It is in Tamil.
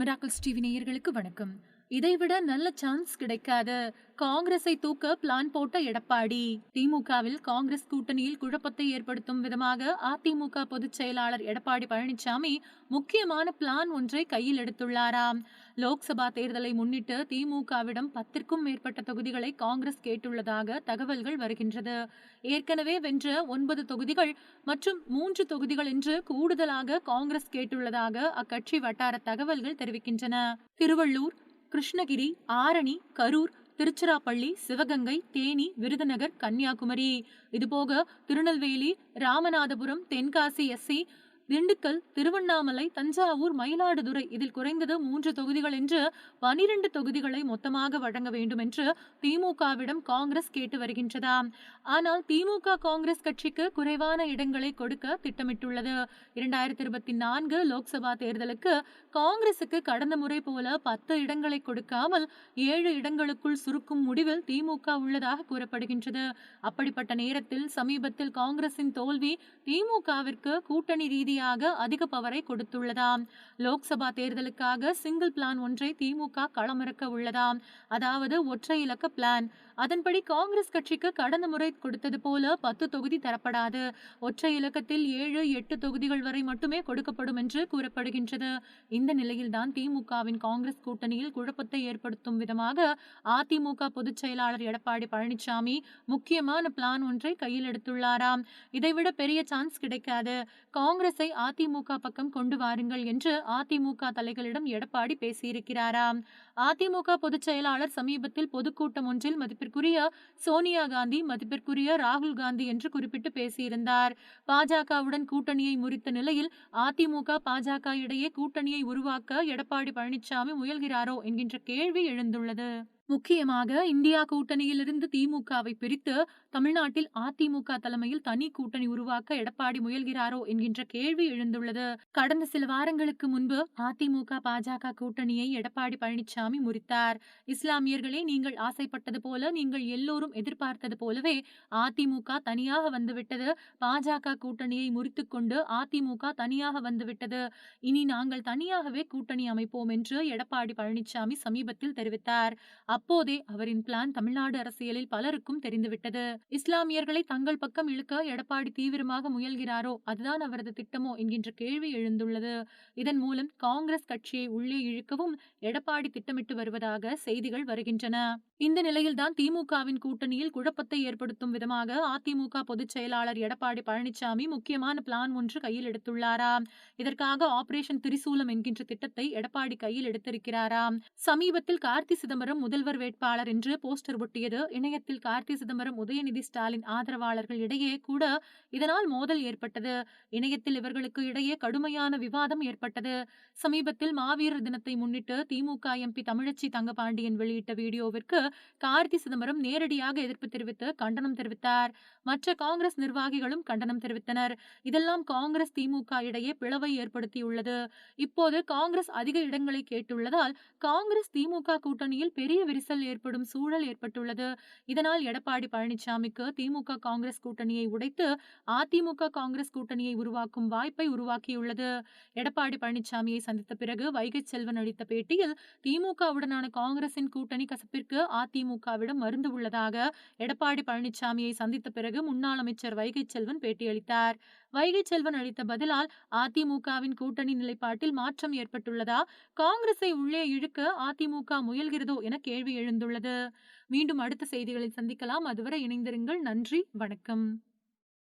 மிராக்கிள்ஸ் டிவி நேயர்களுக்கு வணக்கம். இதைவிட நல்ல சான்ஸ் கிடைக்காது காங்கிரஸை தூக்க பிளான் போட்ட எடப்பாடி. திமுகவில் காங்கிரஸ் கூட்டணியில் குழப்பத்தை ஏற்படுத்தும் விதமாக அதிமுக பொதுச் செயலாளர் எடப்பாடி பழனிசாமி முக்கியமான பிளான் ஒன்றை கையில் எடுத்துள்ளாராம். லோக்சபா தேர்தலை முன்னிட்டு திமுகவிடம் பத்திற்கும் மேற்பட்ட தொகுதிகளை காங்கிரஸ் கேட்டுள்ளதாக தகவல்கள் வருகின்றது. ஏற்கனவே வென்ற ஒன்பது தொகுதிகள் மற்றும் மூன்று தொகுதிகள் என்று கூடுதலாக காங்கிரஸ் கேட்டுள்ளதாக அக்கட்சி வட்டார தகவல்கள் தெரிவிக்கின்றன. திருவள்ளூர் கிருஷ்ணகிரி ஆரணி கரூர் திருச்சிராப்பள்ளி சிவகங்கை தேனி விருதுநகர் கன்னியாகுமரி. இதுபோக திருநெல்வேலி ராமநாதபுரம் தென்காசி எஸ்சி திண்டுக்கல் திருவண்ணாமலை தஞ்சாவூர் மயிலாடுதுறை இதில் குறைந்தது மூன்று தொகுதிகள் என்று பனிரெண்டு தொகுதிகளை மொத்தமாக வழங்க வேண்டும் என்று திமுகவிடம் காங்கிரஸ் கேட்டு வருகின்றதாம். ஆனால் திமுக காங்கிரஸ் கட்சிக்கு குறைவான இடங்களை கொடுக்க திட்டமிட்டுள்ளது. இரண்டாயிரத்தி இருபத்தி நான்கு லோக்சபா தேர்தலுக்கு காங்கிரசுக்கு கடந்த முறை போல பத்து இடங்களை கொடுக்காமல் ஏழு இடங்களுக்குள் சுருக்கும் முடிவில் திமுக உள்ளதாக கூறப்படுகின்றது. அப்படிப்பட்ட நேரத்தில் சமீபத்தில் காங்கிரசின் தோல்வி திமுகவிற்கு கூட்டணி ரீதியாக அதிக பவரை கொடுத்துள்ளதாம். லோக்சபா தேர்தலுக்காக சிங்கிள் பிளான் ஒன்றை திமுக களமிறக்க உள்ளதாம். அதாவது ஒற்றை இலக்க பிளான் அதன்படி காங்கிரஸ் கட்சிக்கு கடந்த முறை கொடுத்தது போல பத்து தொகுதி தரப்படாது. ஒற்றை இலக்கத்தில் ஏழு எட்டு தொகுதிகள் வரை மட்டுமே கொடுக்கப்படும் என்று கூறப்படுகின்றது. இந்த நிலையில்தான் திமுகவின் காங்கிரஸ் கூட்டணியில் குழப்பத்தை ஏற்படுத்தும் விதமாக அதிமுக பொதுச் செயலாளர் எடப்பாடி பழனிசாமி முக்கியமான பிளான் ஒன்றை கையில் எடுத்துள்ளாராம். இதைவிட பெரிய சான்ஸ் கிடைக்காது. காங்கிரஸை அதிமுக பக்கம் கொண்டு வாருங்கள் என்று அதிமுக தலைகளிடம் எடப்பாடி பேசியிருக்கிறாராம். அதிமுக பொதுச் செயலாளர் சமீபத்தில் பொதுக்கூட்டம் ஒன்றில் மதிப்பிற்குரிய சோனியா காந்தி மதிப்பிற்குரிய ராகுல் காந்தி என்று குறிப்பிட்டு பேசியிருந்தார். பாஜகவுடன் கூட்டணியை முறித்த நிலையில் அதிமுக பாஜக இடையே கூட்டணியை உருவாக்க எடப்பாடி பழனிசாமி முயல்கிறாரோ என்கின்ற கேள்வி எழுந்துள்ளது. முக்கியமாக இந்தியா கூட்டணியிலிருந்து திமுகவை பிரித்து தமிழ்நாட்டில் அதிமுக தலைமையில் தனி கூட்டணி உருவாக்க எடப்பாடி முயல்கிறாரோ என்கின்ற கேள்வி எழுந்துள்ளது. கடந்த சில வாரங்களுக்கு முன்பு அதிமுக பாஜக கூட்டணியை எடப்பாடி பழனிசாமி முறித்தார். இஸ்லாமியர்களே நீங்கள் ஆசைப்பட்டது போல நீங்கள் எல்லோரும் எதிர்பார்த்தது போலவே அதிமுக தனியாக வந்துவிட்டது. பாஜக கூட்டணியை முறித்துக் கொண்டு அதிமுக தனியாக வந்துவிட்டது. இனி நாங்கள் தனியாகவே கூட்டணி அமைப்போம் என்று எடப்பாடி பழனிசாமி சமீபத்தில் தெரிவித்தார். அப்போதே அவரின் பிளான் தமிழ்நாடு அரசியலில் பலருக்கும் தெரிந்துவிட்டது. இஸ்லாமியர்களை தங்கள் பக்கம் இழுக்க எடப்பாடி தீவிரமாக முயல்கிறாரோ அதுதான் அவரது திட்டமோ என்கின்ற கேள்வி எழுந்துள்ளது. இதன் மூலம் காங்கிரஸ் கட்சியை உள்ளே இழுக்கவும் எடப்பாடி திட்டமிட்டு வருவதாக செய்திகள் வருகின்றன. இந்த நிலையில்தான் திமுகவின் கூட்டணியில் குழப்பத்தை ஏற்படுத்தும் விதமாக அதிமுக பொதுச் செயலாளர் எடப்பாடி பழனிசாமி முக்கியமான பிளான் ஒன்று கையில் எடுத்துள்ளாராம் இதற்காக ஆபரேஷன் திரிசூலம் என்கின்ற திட்டத்தை எடப்பாடி கையில் எடுத்திருக்கிறாராம் சமீபத்தில் கார்த்தி சிதம்பரம் முதல்வர் முதல்வர் வேட்பாளர் என்று போஸ்டர் ஒட்டியது. இணையத்தில் கார்த்தி சிதம்பரம் உதயநிதி ஸ்டாலின் ஆதரவாளர்கள் இடையே கூட இதனால் மோதல் ஏற்பட்டது. இணையத்தில் இவர்களுக்கு இடையே கடுமையான விவாதம் ஏற்பட்டது. சமீபத்தில் மாவீரர் தினத்தை முன்னிட்டு திமுக எம்பி தமிழச்சி தங்கபாண்டியன் வெளியிட்ட வீடியோவிற்கு கார்த்தி சிதம்பரம் நேரடியாக எதிர்ப்பு தெரிவித்து கண்டனம் தெரிவித்தார். மற்ற காங்கிரஸ் நிர்வாகிகளும் கண்டனம் தெரிவித்தனர். இதெல்லாம் காங்கிரஸ் திமுக இடையே பிளவை ஏற்படுத்தியுள்ளது. இப்போது காங்கிரஸ் அதிக இடங்களை கேட்டுள்ளதால் காங்கிரஸ் திமுக கூட்டணியில் பெரிய விரிசல் ஏற்படும் சூழல் ஏற்பட்டுள்ளது. இதனால் எடப்பாடி பழனிசாமிக்கு திமுக காங்கிரஸ் கூட்டணியை உடைத்து அதிமுக காங்கிரஸ் கூட்டணியை உருவாக்கும் வாய்ப்பை உருவாக்கியுள்ளது. எடப்பாடி பழனிசாமியை சந்தித்த பிறகு வைகை செல்வன் அளித்த பேட்டியில் திமுகவுடனான காங்கிரசின் கூட்டணி கசப்பிற்கு அதிமுகவிடம் மருந்து உள்ளதாக எடப்பாடி பழனிசாமியை சந்தித்த பிறகு முன்னாள் அமைச்சர் வைகை செல்வன் பேட்டியளித்தார். வைகை செல்வன் அளித்த பதிலால் அதிமுகவின் கூட்டணி நிலைப்பாட்டில் மாற்றம் ஏற்பட்டுள்ளதா? காங்கிரஸை உள்ளே இழுக்க அதிமுக முயல்கிறதோ என கேள்வி எழுந்துள்ளது. மீண்டும் அடுத்த செய்திகளில் சந்திக்கலாம். அதுவரை இணைந்திருங்கள். நன்றி. வணக்கம்.